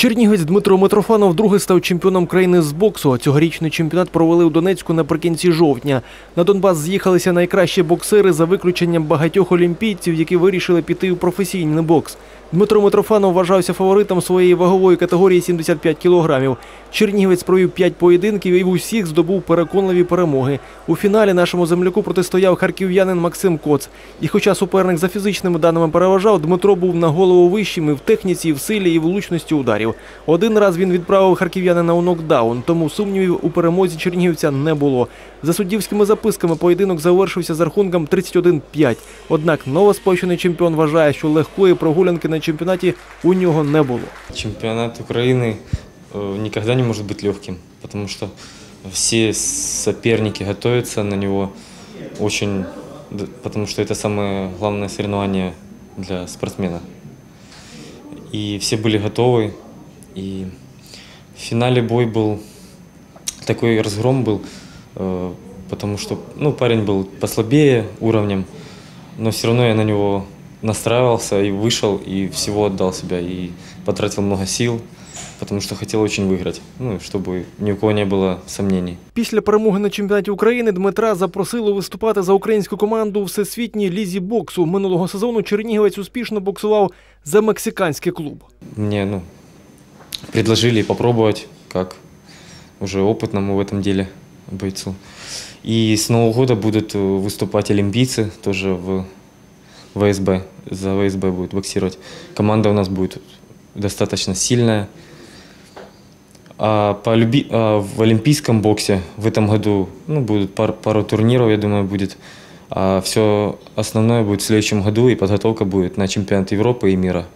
Чернігівець Дмитро Митрофанов вдруге став чемпіоном країни з боксу. Цьогорічний чемпіонат провели у Донецьку наприкінці жовтня. На Донбас з'їхалися найкращі боксери за виключенням багатьох олімпійців, які вирішили піти у професійний бокс. Дмитро Митрофанов вважався фаворитом своєї вагової категорії 75 кілограмів. Чернігівець провів 5 поєдинків і в усіх здобув переконливі перемоги. У фіналі нашому земляку протистояв харків'янин Максим Коц. І хоча суперник за фізичними даними переважав, Дмитро був на голову вищим і в техніці, і в силі, і в влучності ударів. Один раз він відправив харків'янина у нокдаун, тому сумнівів у перемозі чернігівця не було. За суддівськими записками поєдинок завершився з рахунком 31-5. Однак новоспечений чемпіон вважає, що легкої прогулянки на чемпіонаті у нього не було. Чемпионат Украины э, никогда не может быть легким, потому что все соперники готовятся на него очень, д- потому что это самое главное соревнование для спортсмена. И все были готовы, и в финале бой был такой разгром был, потому что ну, парень был послабее уровнем, но все равно я на него настраивался и вышел, и всего отдал себя, и потратил много сил, потому что хотел очень выиграть, ну, чтобы ни у кого не было сомнений. Після перемоги на чемпіонаті України Дмитра запросили виступати за українську команду у всесвітній лізі боксу. Минулого сезону Чернігівець успішно боксував за мексиканський клуб. Мне ну, предложили попробовать, как уже опытному в этом деле бойцу. И с Нового года будут э, выступать олимпийцы тоже в ВСБ. За ВСБ будет боксировать. Команда у нас будет достаточно сильная. А, по люби- а в олимпийском боксе в этом году ну, будет пар- пару турниров, я думаю, будет. А все основное будет в следующем году, и подготовка будет на чемпионат Европы и мира.